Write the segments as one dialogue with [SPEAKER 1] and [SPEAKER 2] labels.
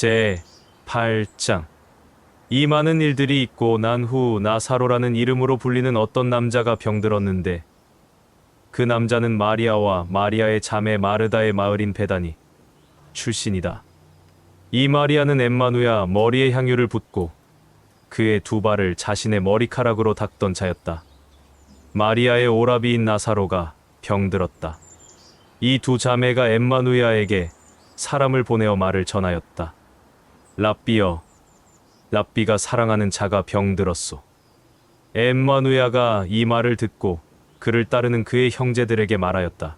[SPEAKER 1] 제 8장 이 많은 일들이 있고 난 후 나사로라는 이름으로 불리는 어떤 남자가 병들었는데 그 남자는 마리아와 마리아의 자매 마르다의 마을인 베다니 출신이다. 이 마리아는 엠마누야 머리에 향유를 붓고 그의 두 발을 자신의 머리카락으로 닦던 자였다. 마리아의 오라비인 나사로가 병들었다. 이 두 자매가 엠마누야에게 사람을 보내어 말을 전하였다. 랍비여, 랍비가 사랑하는 자가 병들었소. 엠마누야가 이 말을 듣고 그를 따르는 그의 형제들에게 말하였다.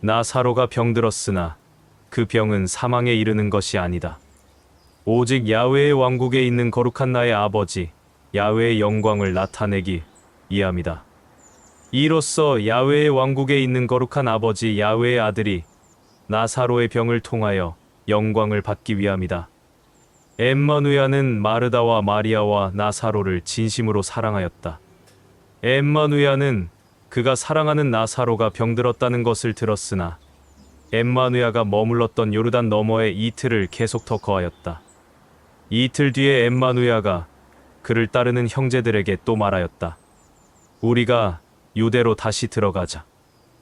[SPEAKER 1] 나사로가 병들었으나 그 병은 사망에 이르는 것이 아니다. 오직 야훼의 왕국에 있는 거룩한 나의 아버지 야훼의 영광을 나타내기 위함이다. 이로써 야훼의 왕국에 있는 거룩한 아버지 야훼의 아들이 나사로의 병을 통하여 영광을 받기 위함이다. 엠마누야는 마르다와 마리아와 나사로를 진심으로 사랑하였다. 엠마누야는 그가 사랑하는 나사로가 병들었다는 것을 들었으나 엠마누야가 머물렀던 요르단 너머에 이틀을 계속 더 거하였다. 이틀 뒤에 엠마누야가 그를 따르는 형제들에게 또 말하였다. 우리가 유대로 다시 들어가자.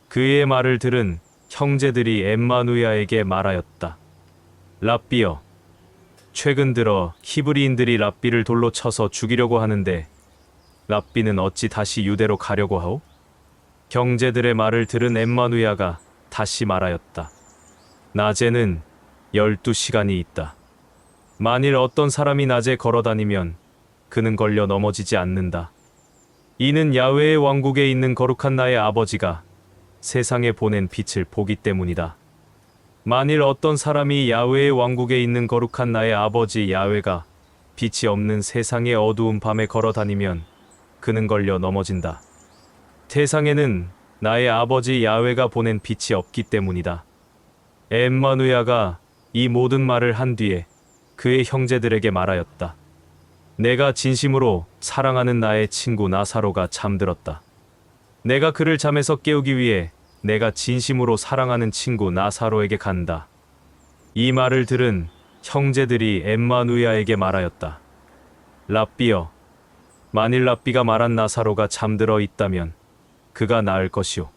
[SPEAKER 1] 그의 말을 들은 형제들이 엠마누야에게 말하였다. 랍비여, 최근 들어 히브리인들이 랍비를 돌로 쳐서 죽이려고 하는데 랍비는 어찌 다시 유대로 가려고 하오? 경제들의 말을 들은 엠마누야가 다시 말하였다. 낮에는 열두 시간이 있다. 만일 어떤 사람이 낮에 걸어 다니면 그는 걸려 넘어지지 않는다. 이는 야훼의 왕국에 있는 거룩한 나의 아버지가 세상에 보낸 빛을 보기 때문이다. 만일 어떤 사람이 야훼의 왕국에 있는 거룩한 나의 아버지 야훼가 빛이 없는 세상의 어두운 밤에 걸어 다니면 그는 걸려 넘어진다. 세상에는 나의 아버지 야훼가 보낸 빛이 없기 때문이다. 엠마누야가 이 모든 말을 한 뒤에 그의 형제들에게 말하였다. 내가 진심으로 사랑하는 나의 친구 나사로가 잠들었다. 내가 그를 잠에서 깨우기 위해 내가 진심으로 사랑하는 친구 나사로에게 간다. 이 말을 들은 형제들이 엠마누야에게 말하였다. 랍비여, 만일 랍비가 말한 나사로가 잠들어 있다면 그가 나을 것이오.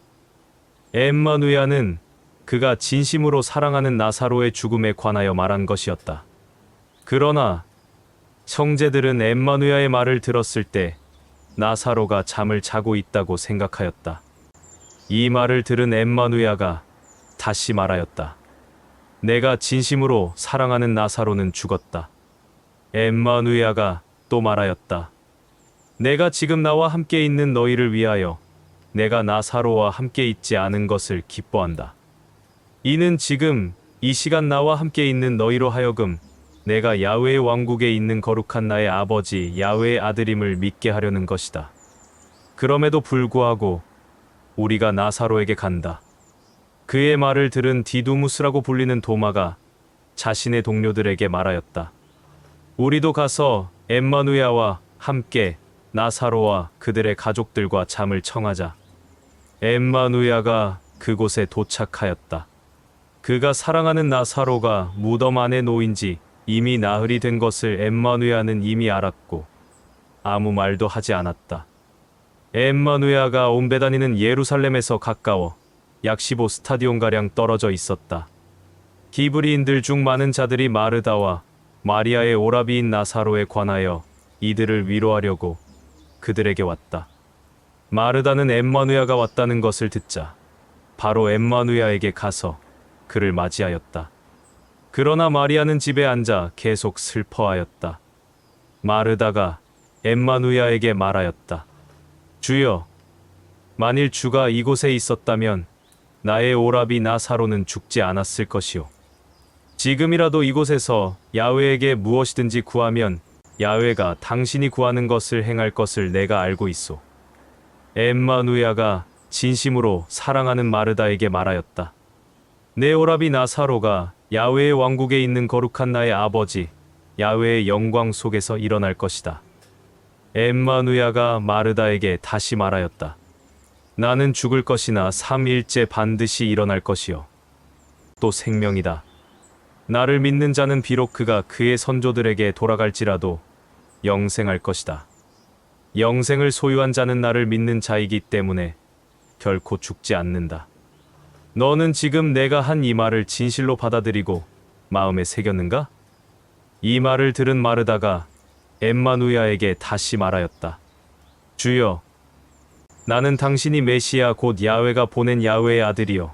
[SPEAKER 1] 엠마누야는 그가 진심으로 사랑하는 나사로의 죽음에 관하여 말한 것이었다. 그러나 형제들은 엠마누야의 말을 들었을 때 나사로가 잠을 자고 있다고 생각하였다. 이 말을 들은 엠마누야가 다시 말하였다. 내가 진심으로 사랑하는 나사로는 죽었다. 엠마누야가 또 말하였다. 내가 지금 나와 함께 있는 너희를 위하여 내가 나사로와 함께 있지 않은 것을 기뻐한다. 이는 지금 이 시간 나와 함께 있는 너희로 하여금 내가 야훼의 왕국에 있는 거룩한 나의 아버지 야훼의 아들임을 믿게 하려는 것이다. 그럼에도 불구하고 우리가 나사로에게 간다. 그의 말을 들은 디두무스라고 불리는 도마가 자신의 동료들에게 말하였다. 우리도 가서 엠마누야와 함께 나사로와 그들의 가족들과 잠을 청하자. 엠마누야가 그곳에 도착하였다. 그가 사랑하는 나사로가 무덤 안에 놓인 지 이미 나흘이 된 것을 엠마누야는 이미 알았고 아무 말도 하지 않았다. 엠마누야가 온배 다니는 예루살렘에서 가까워 약 15 스타디온 가량 떨어져 있었다. 기브리인들 중 많은 자들이 마르다와 마리아의 오라비인 나사로에 관하여 이들을 위로하려고 그들에게 왔다. 마르다는 엠마누야가 왔다는 것을 듣자 바로 엠마누야에게 가서 그를 맞이하였다. 그러나 마리아는 집에 앉아 계속 슬퍼하였다. 마르다가 엠마누야에게 말하였다. 주여, 만일 주가 이곳에 있었다면 나의 오라비 나사로는 죽지 않았을 것이오. 지금이라도 이곳에서 야훼에게 무엇이든지 구하면 야훼가 당신이 구하는 것을 행할 것을 내가 알고 있소. 엠마누야가 진심으로 사랑하는 마르다에게 말하였다. 내 오라비 나사로가 야훼의 왕국에 있는 거룩한 나의 아버지 야훼의 영광 속에서 일어날 것이다. 엠마누야가 마르다에게 다시 말하였다. 나는 죽을 것이나 3일째 반드시 일어날 것이요. 또 생명이다. 나를 믿는 자는 비록 그가 그의 선조들에게 돌아갈지라도 영생할 것이다. 영생을 소유한 자는 나를 믿는 자이기 때문에 결코 죽지 않는다. 너는 지금 내가 한 이 말을 진실로 받아들이고 마음에 새겼는가? 이 말을 들은 마르다가 엠마누야에게 다시 말하였다. 주여, 나는 당신이 메시아 곧 야훼가 보낸 야훼의 아들이요.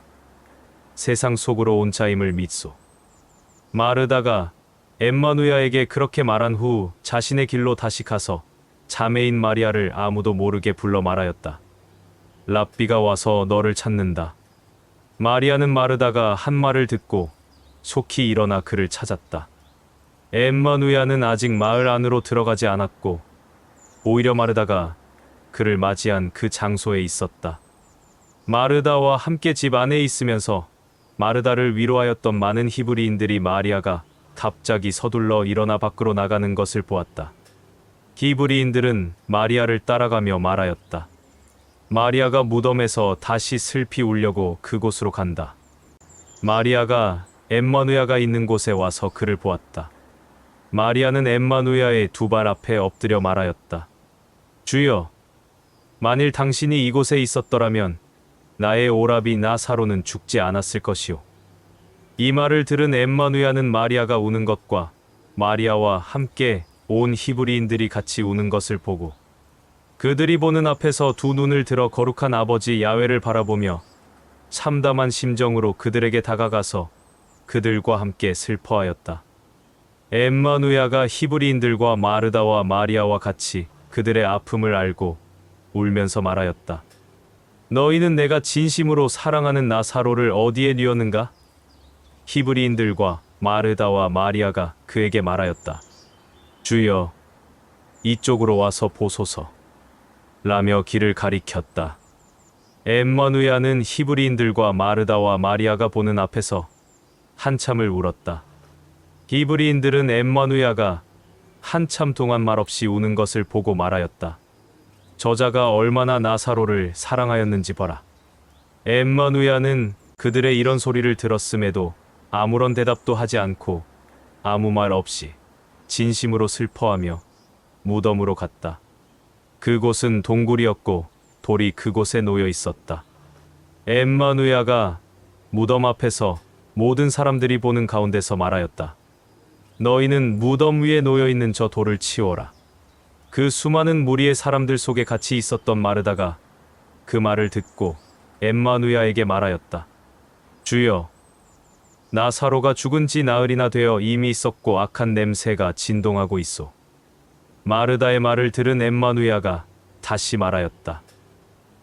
[SPEAKER 1] 세상 속으로 온 자임을 믿소. 마르다가 엠마누야에게 그렇게 말한 후 자신의 길로 다시 가서 자매인 마리아를 아무도 모르게 불러 말하였다. 랍비가 와서 너를 찾는다. 마리아는 마르다가 한 말을 듣고 속히 일어나 그를 찾았다. 엠마누야는 아직 마을 안으로 들어가지 않았고 오히려 마르다가 그를 맞이한 그 장소에 있었다. 마르다와 함께 집 안에 있으면서 마르다를 위로하였던 많은 히브리인들이 마리아가 갑자기 서둘러 일어나 밖으로 나가는 것을 보았다. 히브리인들은 마리아를 따라가며 말하였다. 마리아가 무덤에서 다시 슬피 울려고 그곳으로 간다. 마리아가 엠마누야가 있는 곳에 와서 그를 보았다. 마리아는 엠마누야의 두 발 앞에 엎드려 말하였다. 주여, 만일 당신이 이곳에 있었더라면 나의 오라비 나사로는 죽지 않았을 것이오. 이 말을 들은 엠마누야는 마리아가 우는 것과 마리아와 함께 온 히브리인들이 같이 우는 것을 보고 그들이 보는 앞에서 두 눈을 들어 거룩한 아버지 야훼를 바라보며 참담한 심정으로 그들에게 다가가서 그들과 함께 슬퍼하였다. 엠마누야가 히브리인들과 마르다와 마리아와 같이 그들의 아픔을 알고 울면서 말하였다. 너희는 내가 진심으로 사랑하는 나사로를 어디에 뉘었는가? 히브리인들과 마르다와 마리아가 그에게 말하였다. 주여, 이쪽으로 와서 보소서. 라며 길을 가리켰다. 엠마누야는 히브리인들과 마르다와 마리아가 보는 앞에서 한참을 울었다. 히브리인들은 엠마누야가 한참 동안 말없이 우는 것을 보고 말하였다. 저자가 얼마나 나사로를 사랑하였는지 봐라. 엠마누야는 그들의 이런 소리를 들었음에도 아무런 대답도 하지 않고 아무 말 없이 진심으로 슬퍼하며 무덤으로 갔다. 그곳은 동굴이었고 돌이 그곳에 놓여 있었다. 엠마누야가 무덤 앞에서 모든 사람들이 보는 가운데서 말하였다. 너희는 무덤 위에 놓여 있는 저 돌을 치워라. 그 수많은 무리의 사람들 속에 같이 있었던 마르다가 그 말을 듣고 엠마누야에게 말하였다. 주여, 나사로가 죽은 지 나흘이나 되어 이미 썩고 악한 냄새가 진동하고 있어. 마르다의 말을 들은 엠마누야가 다시 말하였다.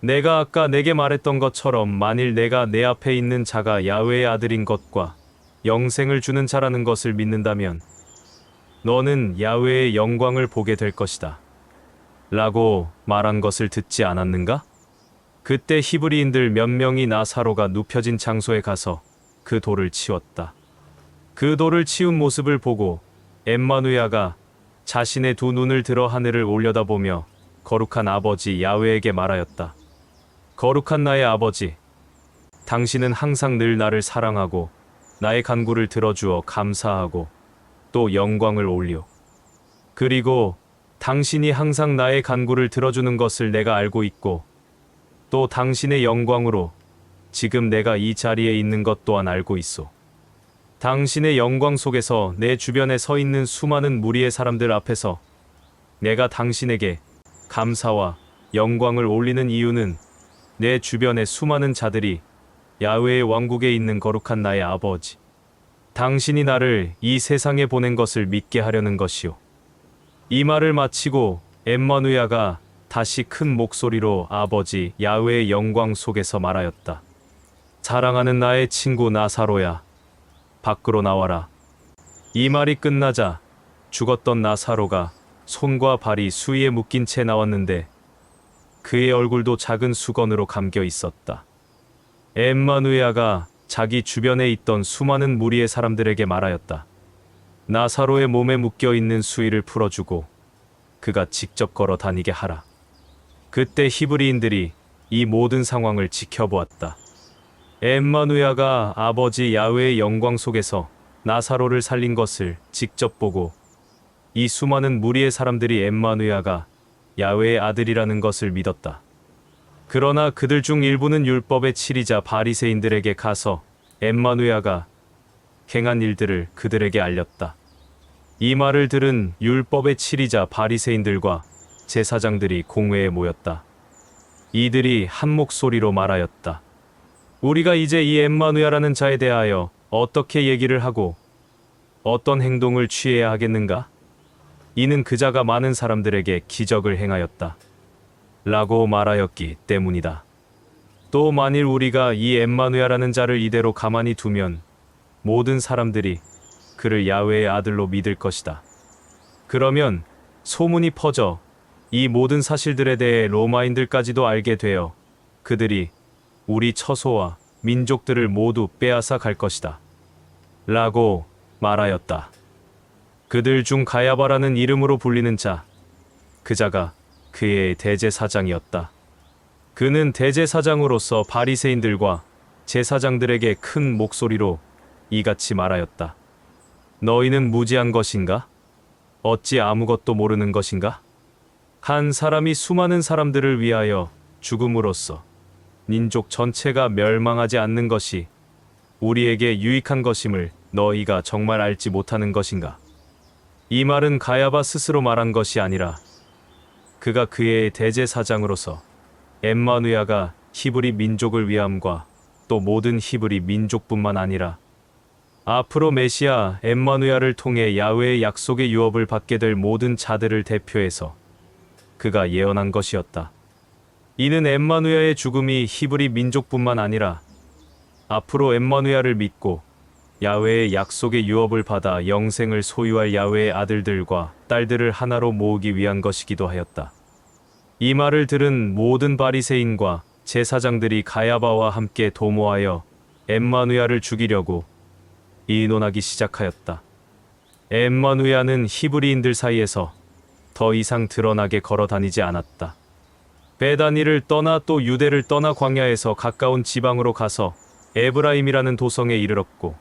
[SPEAKER 1] 내가 아까 내게 말했던 것처럼 만일 내가 내 앞에 있는 자가 야훼의 아들인 것과 영생을 주는 자라는 것을 믿는다면 너는 야훼의 영광을 보게 될 것이다. 라고 말한 것을 듣지 않았는가? 그때 히브리인들 몇 명이 나사로가 눕혀진 장소에 가서 그 돌을 치웠다. 그 돌을 치운 모습을 보고 엠마누야가 자신의 두 눈을 들어 하늘을 올려다보며 거룩한 아버지 야훼에게 말하였다. 거룩한 나의 아버지, 당신은 항상 늘 나를 사랑하고 나의 간구를 들어주어 감사하고 또 영광을 올려. 그리고 당신이 항상 나의 간구를 들어주는 것을 내가 알고 있고 또 당신의 영광으로 지금 내가 이 자리에 있는 것 또한 알고 있소. 당신의 영광 속에서 내 주변에 서 있는 수많은 무리의 사람들 앞에서 내가 당신에게 감사와 영광을 올리는 이유는 내 주변의 수많은 자들이 야훼의 왕국에 있는 거룩한 나의 아버지, 당신이 나를 이 세상에 보낸 것을 믿게 하려는 것이오. 이 말을 마치고 엠마누야가 다시 큰 목소리로 아버지 야훼의 영광 속에서 말하였다. 사랑하는 나의 친구 나사로야, 밖으로 나와라. 이 말이 끝나자 죽었던 나사로가 손과 발이 수위에 묶인 채 나왔는데 그의 얼굴도 작은 수건으로 감겨 있었다. 엠마누야가 자기 주변에 있던 수많은 무리의 사람들에게 말하였다. 나사로의 몸에 묶여 있는 수위를 풀어주고 그가 직접 걸어 다니게 하라. 그때 히브리인들이 이 모든 상황을 지켜보았다. 엠마누야가 아버지 야훼의 영광 속에서 나사로를 살린 것을 직접 보고 이 수많은 무리의 사람들이 엠마누야가 야훼의 아들이라는 것을 믿었다. 그러나 그들 중 일부는 율법의 치리자 바리새인들에게 가서 엠마누야가 행한 일들을 그들에게 알렸다. 이 말을 들은 율법의 치리자 바리새인들과 제사장들이 공회에 모였다. 이들이 한 목소리로 말하였다. 우리가 이제 이 엠마누야라는 자에 대하여 어떻게 얘기를 하고 어떤 행동을 취해야 하겠는가? 이는 그 자가 많은 사람들에게 기적을 행하였다. 라고 말하였기 때문이다. 또 만일 우리가 이 엠마누야라는 자를 이대로 가만히 두면 모든 사람들이 그를 야훼의 아들로 믿을 것이다. 그러면 소문이 퍼져 이 모든 사실들에 대해 로마인들까지도 알게 되어 그들이 우리 처소와 민족들을 모두 빼앗아 갈 것이다. 라고 말하였다. 그들 중 가야바라는 이름으로 불리는 자, 그 자가 그의 대제사장이었다. 그는 대제사장으로서 바리새인들과 제사장들에게 큰 목소리로 이같이 말하였다. 너희는 무지한 것인가? 어찌 아무것도 모르는 것인가? 한 사람이 수많은 사람들을 위하여 죽음으로써 민족 전체가 멸망하지 않는 것이 우리에게 유익한 것임을 너희가 정말 알지 못하는 것인가? 이 말은 가야바 스스로 말한 것이 아니라 그가 그의 대제사장으로서 엠마누야가 히브리 민족을 위함과 또 모든 히브리 민족뿐만 아니라 앞으로 메시아 엠마누야를 통해 야훼의 약속의 유업을 받게 될 모든 자들을 대표해서 그가 예언한 것이었다. 이는 엠마누야의 죽음이 히브리 민족뿐만 아니라 앞으로 엠마누야를 믿고 야훼의 약속의 유업을 받아 영생을 소유할 야훼의 아들들과 딸들을 하나로 모으기 위한 것이기도 하였다. 이 말을 들은 모든 바리새인과 제사장들이 가야바와 함께 도모하여 엠마누야를 죽이려고 이논하기 시작하였다. 엠마누야는 히브리인들 사이에서 더 이상 드러나게 걸어 다니지 않았다. 베다니를 떠나 또 유대를 떠나 광야에서 가까운 지방으로 가서 에브라임이라는 도성에 이르렀고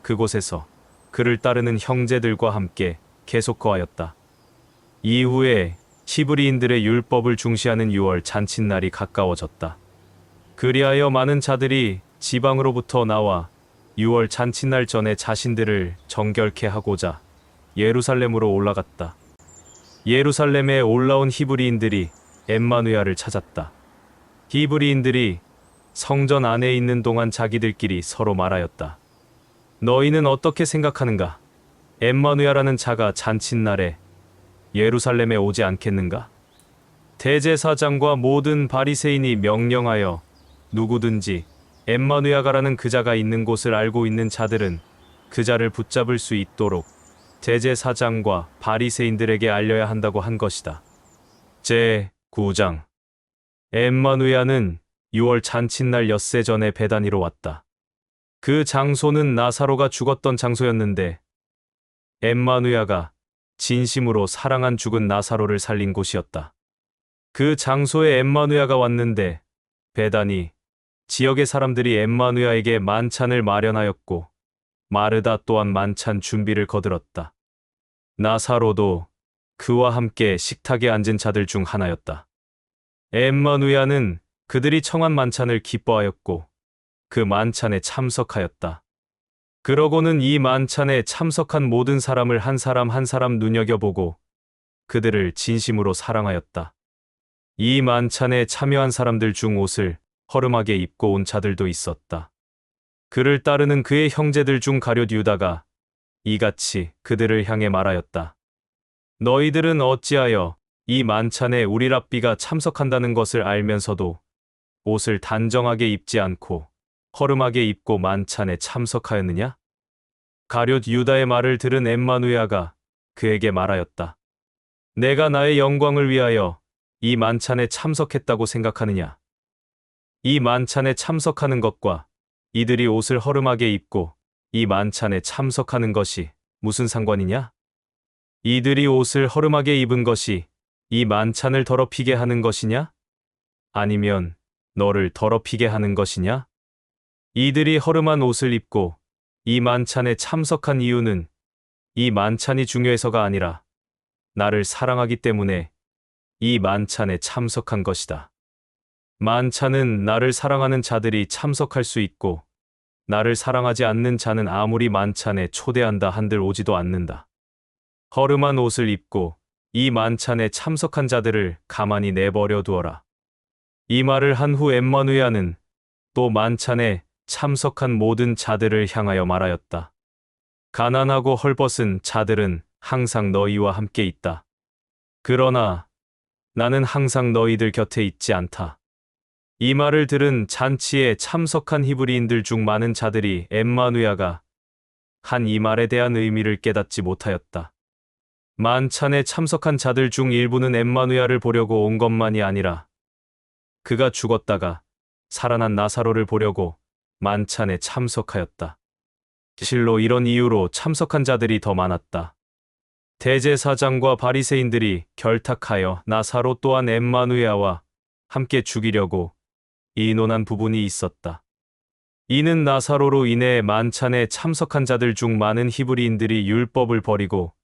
[SPEAKER 1] 그곳에서 그를 따르는 형제들과 함께 계속 거하였다. 이후에 히브리인들의 율법을 중시하는 6월 잔칫날이 가까워졌다. 그리하여 많은 자들이 지방으로부터 나와 6월 잔칫날 전에 자신들을 정결케 하고자 예루살렘으로 올라갔다. 예루살렘에 올라온 히브리인들이 엠마누야를 찾았다. 히브리인들이 성전 안에 있는 동안 자기들끼리 서로 말하였다. 너희는 어떻게 생각하는가? 엠마누야라는 자가 잔칫날에 예루살렘에 오지 않겠는가? 대제사장과 모든 바리새인이 명령하여 누구든지 엠마누야가라는 그자가 있는 곳을 알고 있는 자들은 그자를 붙잡을 수 있도록 대제사장과 바리새인들에게 알려야 한다고 한 것이다. 제 9장 엠마누야는 6월 잔칫날 엿새 전에 베다니로 왔다. 그 장소는 나사로가 죽었던 장소였는데 엠마누야가 진심으로 사랑한 죽은 나사로를 살린 곳이었다. 그 장소에 엠마누야가 왔는데 베다니 지역의 사람들이 엠마누야에게 만찬을 마련하였고 마르다 또한 만찬 준비를 거들었다. 나사로도 그와 함께 식탁에 앉은 자들 중 하나였다. 엠마누야는 그들이 청한 만찬을 기뻐하였고 그 만찬에 참석하였다. 그러고는 이 만찬에 참석한 모든 사람을 한 사람 한 사람 눈여겨보고 그들을 진심으로 사랑하였다. 이 만찬에 참여한 사람들 중 옷을 허름하게 입고 온 자들도 있었다. 그를 따르는 그의 형제들 중 가룟 유다가 이같이 그들을 향해 말하였다. 너희들은 어찌하여 이 만찬에 우리 랍비가 참석한다는 것을 알면서도 옷을 단정하게 입지 않고 허름하게 입고 만찬에 참석하였느냐? 가룟 유다의 말을 들은 엠마누야가 그에게 말하였다. 내가 나의 영광을 위하여 이 만찬에 참석했다고 생각하느냐? 이 만찬에 참석하는 것과 이들이 옷을 허름하게 입고 이 만찬에 참석하는 것이 무슨 상관이냐? 이들이 옷을 허름하게 입은 것이 이 만찬을 더럽히게 하는 것이냐? 아니면 너를 더럽히게 하는 것이냐? 이들이 허름한 옷을 입고 이 만찬에 참석한 이유는 이 만찬이 중요해서가 아니라 나를 사랑하기 때문에 이 만찬에 참석한 것이다. 만찬은 나를 사랑하는 자들이 참석할 수 있고 나를 사랑하지 않는 자는 아무리 만찬에 초대한다 한들 오지도 않는다. 허름한 옷을 입고 이 만찬에 참석한 자들을 가만히 내버려 두어라. 이 말을 한 후 엠마누야는 또 만찬에 참석한 모든 자들을 향하여 말하였다. 가난하고 헐벗은 자들은 항상 너희와 함께 있다. 그러나 나는 항상 너희들 곁에 있지 않다. 이 말을 들은 잔치에 참석한 히브리인들 중 많은 자들이 엠마누야가 한 이 말에 대한 의미를 깨닫지 못하였다. 만찬에 참석한 자들 중 일부는 엠마누야를 보려고 온 것만이 아니라 그가 죽었다가 살아난 나사로를 보려고 만찬에 참석하였다. 실로 이런 이유로 참석한 자들이 더 많았다. 대제사장과 바리새인들이 결탁하여 나사로 또한 엠마누야와 함께 죽이려고 이논한 부분이 있었다. 이는 나사로로 인해 만찬에 참석한 자들 중 많은 히브리인들이 율법을 버리고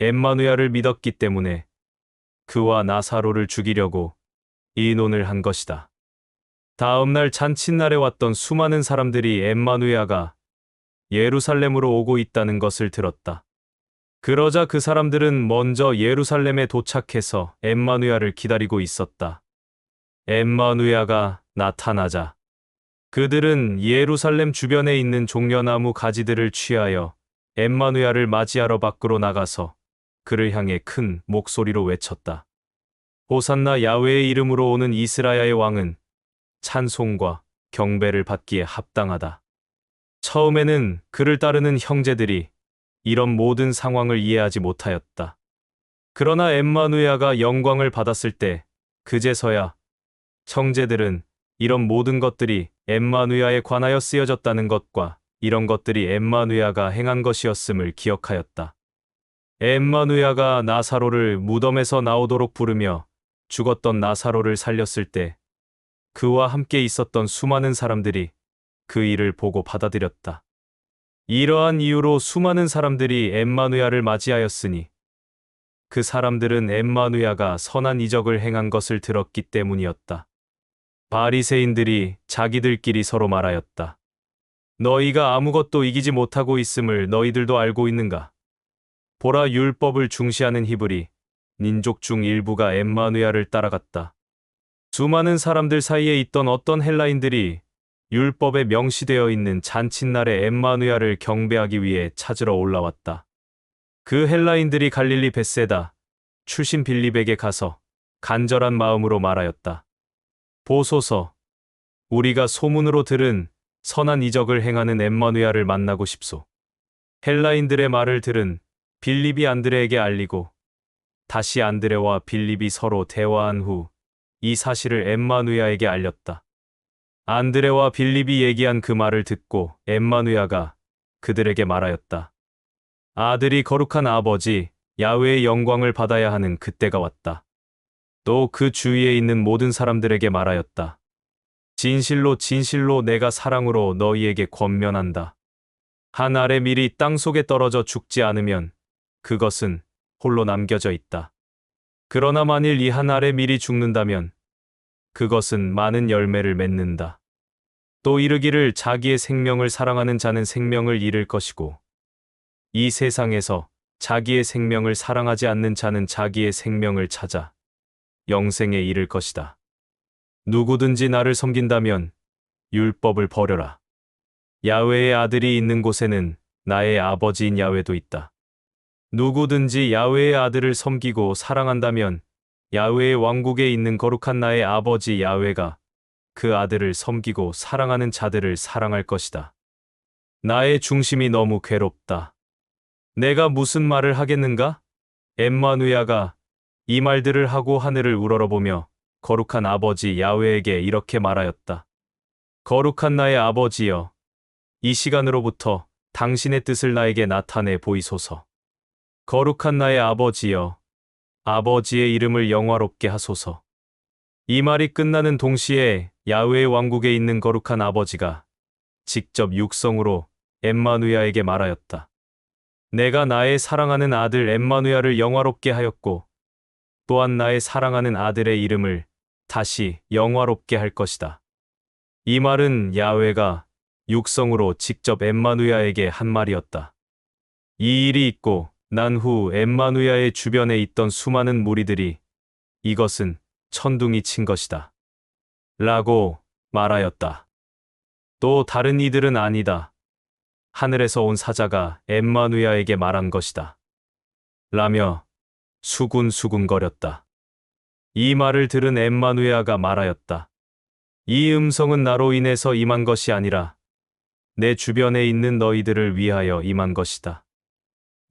[SPEAKER 1] 엠마누야를 믿었기 때문에 그와 나사로를 죽이려고 이논을 한 것이다. 다음 날 잔칫날에 왔던 수많은 사람들이 엠마누야가 예루살렘으로 오고 있다는 것을 들었다. 그러자 그 사람들은 먼저 예루살렘에 도착해서 엠마누야를 기다리고 있었다. 엠마누야가 나타나자 그들은 예루살렘 주변에 있는 종려나무 가지들을 취하여 엠마누야를 맞이하러 밖으로 나가서 그를 향해 큰 목소리로 외쳤다. 호산나 야훼의 이름으로 오는 이스라야의 왕은 찬송과 경배를 받기에 합당하다. 처음에는 그를 따르는 형제들이 이런 모든 상황을 이해하지 못하였다. 그러나 엠마누야가 영광을 받았을 때 그제서야 형제들은 이런 모든 것들이 엠마누야에 관하여 쓰여졌다는 것과 이런 것들이 엠마누야가 행한 것이었음을 기억하였다. 엠마누야가 나사로를 무덤에서 나오도록 부르며 죽었던 나사로를 살렸을 때 그와 함께 있었던 수많은 사람들이 그 일을 보고 받아들였다. 이러한 이유로 수많은 사람들이 엠마누야를 맞이하였으니 그 사람들은 엠마누야가 선한 이적을 행한 것을 들었기 때문이었다. 바리새인들이 자기들끼리 서로 말하였다. 너희가 아무것도 이기지 못하고 있음을 너희들도 알고 있는가? 보라 율법을 중시하는 히브리 민족 중 일부가 엠마누야를 따라갔다. 수많은 사람들 사이에 있던 어떤 헬라인들이 율법에 명시되어 있는 잔칫날의 엠마누야를 경배하기 위해 찾으러 올라왔다. 그 헬라인들이 갈릴리 베세다 출신 빌립에게 가서 간절한 마음으로 말하였다. 보소서, 우리가 소문으로 들은 선한 이적을 행하는 엠마누야를 만나고 싶소. 헬라인들의 말을 들은 빌립이 안드레에게 알리고 다시 안드레와 빌립이 서로 대화한 후 이 사실을 엠마누야에게 알렸다. 안드레와 빌립이 얘기한 그 말을 듣고 엠마누야가 그들에게 말하였다. 아들이 거룩한 아버지 야훼의 영광을 받아야 하는 그때가 왔다. 또 그 주위에 있는 모든 사람들에게 말하였다. 진실로 진실로 내가 사랑으로 너희에게 권면한다. 한 알의 밀이 땅 속에 떨어져 죽지 않으면 그것은 홀로 남겨져 있다. 그러나 만일 이 한 알의 밀이 죽는다면 그것은 많은 열매를 맺는다. 또 이르기를 자기의 생명을 사랑하는 자는 생명을 잃을 것이고 이 세상에서 자기의 생명을 사랑하지 않는 자는 자기의 생명을 찾아 영생에 이를 것이다. 누구든지 나를 섬긴다면 율법을 버려라. 야훼의 아들이 있는 곳에는 나의 아버지인 야훼도 있다. 누구든지 야훼의 아들을 섬기고 사랑한다면 야훼의 왕국에 있는 거룩한 나의 아버지 야훼가 그 아들을 섬기고 사랑하는 자들을 사랑할 것이다. 나의 중심이 너무 괴롭다. 내가 무슨 말을 하겠는가? 엠마누야가 이 말들을 하고 하늘을 우러러보며 거룩한 아버지 야훼에게 이렇게 말하였다. 거룩한 나의 아버지여, 이 시간으로부터 당신의 뜻을 나에게 나타내 보이소서. 거룩한 나의 아버지여, 아버지의 이름을 영화롭게 하소서. 이 말이 끝나는 동시에 야훼의 왕국에 있는 거룩한 아버지가 직접 육성으로 엠마누야에게 말하였다. 내가 나의 사랑하는 아들 엠마누야를 영화롭게 하였고 또한 나의 사랑하는 아들의 이름을 다시 영화롭게 할 것이다. 이 말은 야훼가 육성으로 직접 엠마누야에게 한 말이었다. 이 일이 있고 난 후 엠마누야의 주변에 있던 수많은 무리들이 이것은 천둥이 친 것이다. 라고 말하였다. 또 다른 이들은 아니다. 하늘에서 온 사자가 엠마누야에게 말한 것이다. 라며 수군수군거렸다. 이 말을 들은 엠마누야가 말하였다. 이 음성은 나로 인해서 임한 것이 아니라 내 주변에 있는 너희들을 위하여 임한 것이다.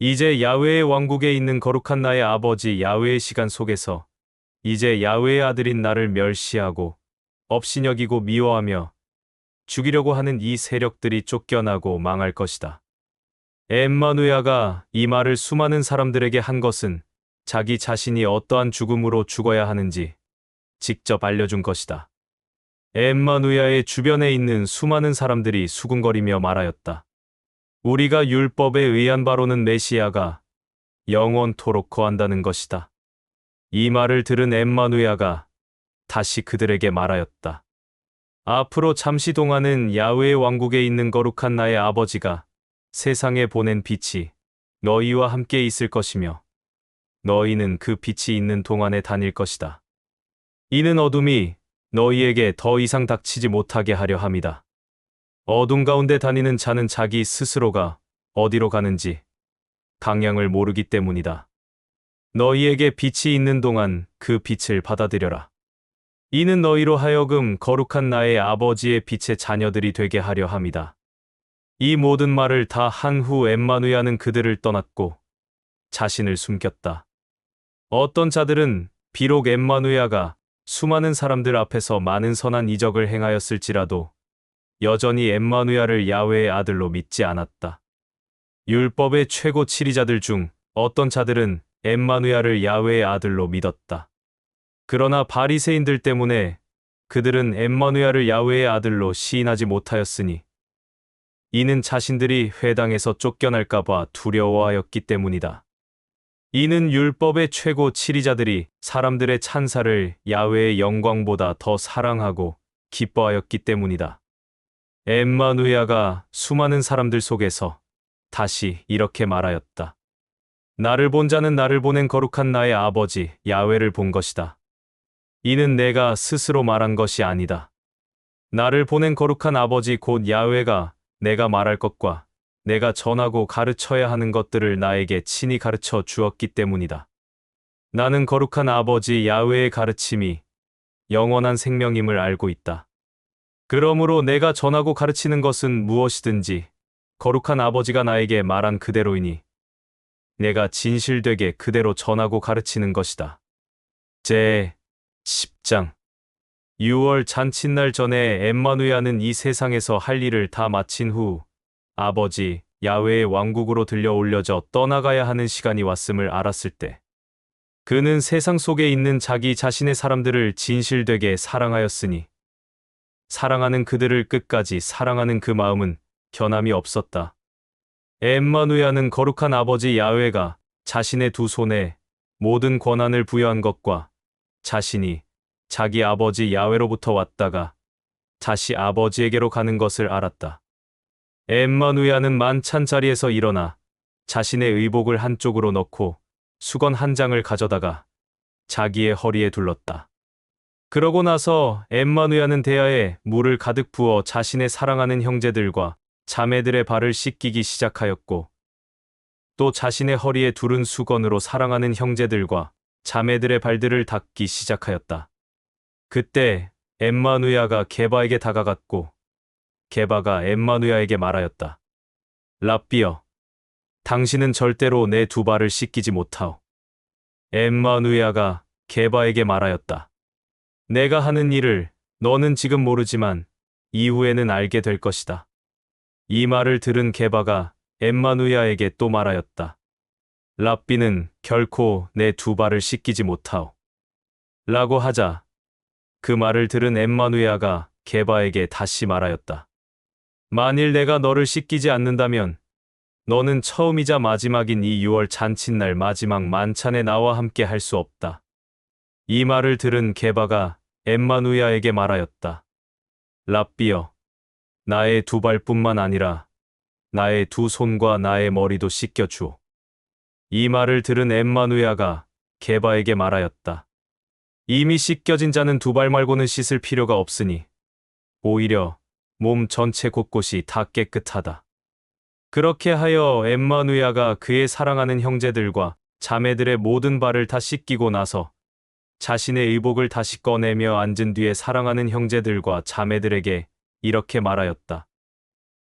[SPEAKER 1] 이제 야훼의 왕국에 있는 거룩한 나의 아버지 야훼의 시간 속에서 이제 야훼의 아들인 나를 멸시하고 업신여기고 미워하며 죽이려고 하는 이 세력들이 쫓겨나고 망할 것이다. 엠마누야가 이 말을 수많은 사람들에게 한 것은 자기 자신이 어떠한 죽음으로 죽어야 하는지 직접 알려준 것이다. 엠마누야의 주변에 있는 수많은 사람들이 수군거리며 말하였다. 우리가 율법에 의한 바로는 메시아가 영원토록 거한다는 것이다. 이 말을 들은 엠마누야가 다시 그들에게 말하였다. 앞으로 잠시 동안은 야훼의 왕국에 있는 거룩한 나의 아버지가 세상에 보낸 빛이 너희와 함께 있을 것이며 너희는 그 빛이 있는 동안에 다닐 것이다. 이는 어둠이 너희에게 더 이상 닥치지 못하게 하려 함이다. 어둠 가운데 다니는 자는 자기 스스로가 어디로 가는지 방향을 모르기 때문이다. 너희에게 빛이 있는 동안 그 빛을 받아들여라. 이는 너희로 하여금 거룩한 나의 아버지의 빛의 자녀들이 되게 하려 함이다. 이 모든 말을 다 한 후 엠마누야는 그들을 떠났고 자신을 숨겼다. 어떤 자들은 비록 엠마누야가 수많은 사람들 앞에서 많은 선한 이적을 행하였을지라도 여전히 엠마누야를 야훼의 아들로 믿지 않았다. 율법의 최고 치리자들 중 어떤 자들은 엠마누야를 야훼의 아들로 믿었다. 그러나 바리새인들 때문에 그들은 엠마누야를 야훼의 아들로 시인하지 못하였으니 이는 자신들이 회당에서 쫓겨날까봐 두려워하였기 때문이다. 이는 율법의 최고 치리자들이 사람들의 찬사를 야훼의 영광보다 더 사랑하고 기뻐하였기 때문이다. 엠마누야가 수많은 사람들 속에서 다시 이렇게 말하였다. 나를 본 자는 나를 보낸 거룩한 나의 아버지 야훼를 본 것이다. 이는 내가 스스로 말한 것이 아니다. 나를 보낸 거룩한 아버지 곧 야훼가 내가 말할 것과 내가 전하고 가르쳐야 하는 것들을 나에게 친히 가르쳐 주었기 때문이다. 나는 거룩한 아버지 야훼의 가르침이 영원한 생명임을 알고 있다. 그러므로 내가 전하고 가르치는 것은 무엇이든지 거룩한 아버지가 나에게 말한 그대로이니 내가 진실되게 그대로 전하고 가르치는 것이다. 제 10장 6월 잔칫날 전에 엠마누야는 이 세상에서 할 일을 다 마친 후 아버지 야훼의 왕국으로 들려 올려져 떠나가야 하는 시간이 왔음을 알았을 때 그는 세상 속에 있는 자기 자신의 사람들을 진실되게 사랑하였으니 사랑하는 그들을 끝까지 사랑하는 그 마음은 변함이 없었다. 엠마누야는 거룩한 아버지 야훼가 자신의 두 손에 모든 권한을 부여한 것과 자신이 자기 아버지 야훼로부터 왔다가 다시 아버지에게로 가는 것을 알았다. 엠마누야는 만찬 자리에서 일어나 자신의 의복을 한쪽으로 넣고 수건 한 장을 가져다가 자기의 허리에 둘렀다. 그러고 나서 엠마누야는 대야에 물을 가득 부어 자신의 사랑하는 형제들과 자매들의 발을 씻기기 시작하였고 또 자신의 허리에 두른 수건으로 사랑하는 형제들과 자매들의 발들을 닦기 시작하였다. 그때 엠마누야가 게바에게 다가갔고 게바가 엠마누야에게 말하였다. 랍비여, 당신은 절대로 내 두 발을 씻기지 못하오. 엠마누야가 게바에게 말하였다. 내가 하는 일을 너는 지금 모르지만 이후에는 알게 될 것이다. 이 말을 들은 게바가 엠마누야에게 또 말하였다. 랍비는 결코 내 두 발을 씻기지 못하오. 라고 하자 그 말을 들은 엠마누야가 게바에게 다시 말하였다. 만일 내가 너를 씻기지 않는다면 너는 처음이자 마지막인 이 6월 잔칫날 마지막 만찬에 나와 함께 할 수 없다. 이 말을 들은 게바가 엠마누야에게 말하였다. 랍비여, 나의 두 발뿐만 아니라 나의 두 손과 나의 머리도 씻겨주오. 이 말을 들은 엠마누야가 게바에게 말하였다. 이미 씻겨진 자는 두 발 말고는 씻을 필요가 없으니 오히려 몸 전체 곳곳이 다 깨끗하다. 그렇게 하여 엠마누야가 그의 사랑하는 형제들과 자매들의 모든 발을 다 씻기고 나서 자신의 의복을 다시 꺼내며 앉은 뒤에 사랑하는 형제들과 자매들에게 이렇게 말하였다.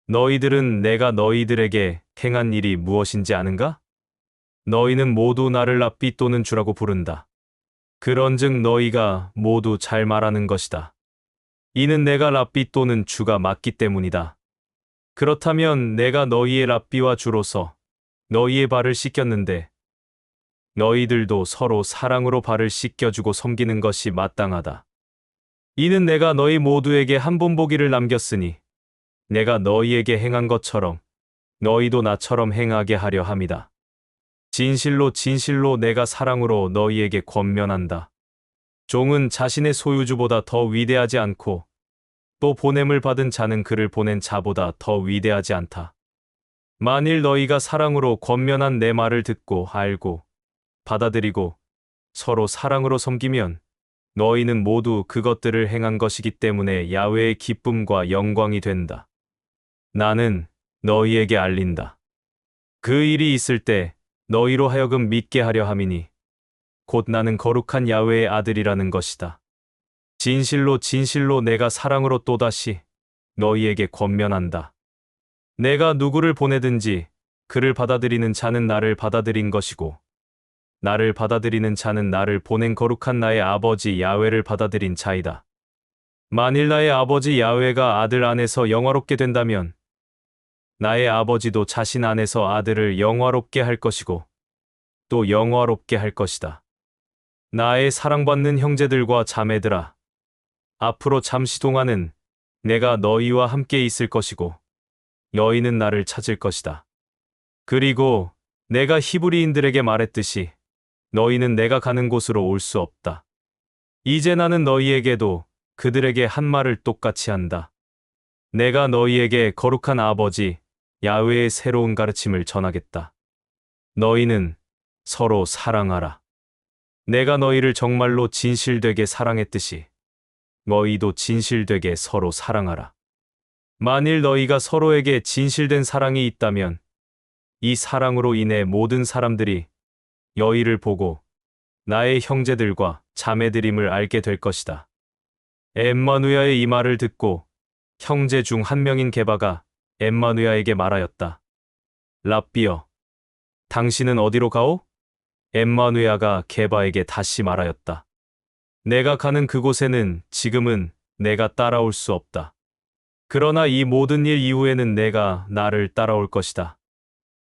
[SPEAKER 1] 너희들은 내가 너희들에게 행한 일이 무엇인지 아는가? 너희는 모두 나를 랍비 또는 주라고 부른다. 그런즉 너희가 모두 잘 말하는 것이다. 이는 내가 랍비 또는 주가 맞기 때문이다. 그렇다면 내가 너희의 랍비와 주로서 너희의 발을 씻겼는데 너희들도 서로 사랑으로 발을 씻겨주고 섬기는 것이 마땅하다. 이는 내가 너희 모두에게 한번 보기를 남겼으니 내가 너희에게 행한 것처럼 너희도 나처럼 행하게 하려 함이다. 진실로 진실로 내가 사랑으로 너희에게 권면한다. 종은 자신의 소유주보다 더 위대하지 않고 또 보냄을 받은 자는 그를 보낸 자보다 더 위대하지 않다. 만일 너희가 사랑으로 권면한 내 말을 듣고 알고 받아들이고 서로 사랑으로 섬기면 너희는 모두 그것들을 행한 것이기 때문에 야외의 기쁨과 영광이 된다. 나는 너희에게 알린다. 그 일이 있을 때 너희로 하여금 믿게 하려 함이니 곧 나는 거룩한 야외의 아들이라는 것이다. 진실로 진실로 내가 사랑으로 또다시 너희에게 권면한다. 내가 누구를 보내든지 그를 받아들이는 자는 나를 받아들인 것이고 나를 받아들이는 자는 나를 보낸 거룩한 나의 아버지 야외를 받아들인 자이다. 만일 나의 아버지 야외가 아들 안에서 영화롭게 된다면 나의 아버지도 자신 안에서 아들을 영화롭게 할 것이고 또 영화롭게 할 것이다. 나의 사랑받는 형제들과 자매들아, 앞으로 잠시 동안은 내가 너희와 함께 있을 것이고 너희는 나를 찾을 것이다. 그리고 내가 히브리인들에게 말했듯이 너희는 내가 가는 곳으로 올 수 없다. 이제 나는 너희에게도 그들에게 한 말을 똑같이 한다. 내가 너희에게 거룩한 아버지 야훼의 새로운 가르침을 전하겠다. 너희는 서로 사랑하라. 내가 너희를 정말로 진실되게 사랑했듯이 너희도 진실되게 서로 사랑하라. 만일 너희가 서로에게 진실된 사랑이 있다면 이 사랑으로 인해 모든 사람들이 너희를 보고 나의 형제들과 자매들임을 알게 될 것이다. 엠마누야의 이 말을 듣고 형제 중 한 명인 게바가 엠마누야에게 말하였다. 랍비여, 당신은 어디로 가오? 엠마누야가 게바에게 다시 말하였다. 내가 가는 그곳에는 지금은 내가 따라올 수 없다. 그러나 이 모든 일 이후에는 내가 나를 따라올 것이다.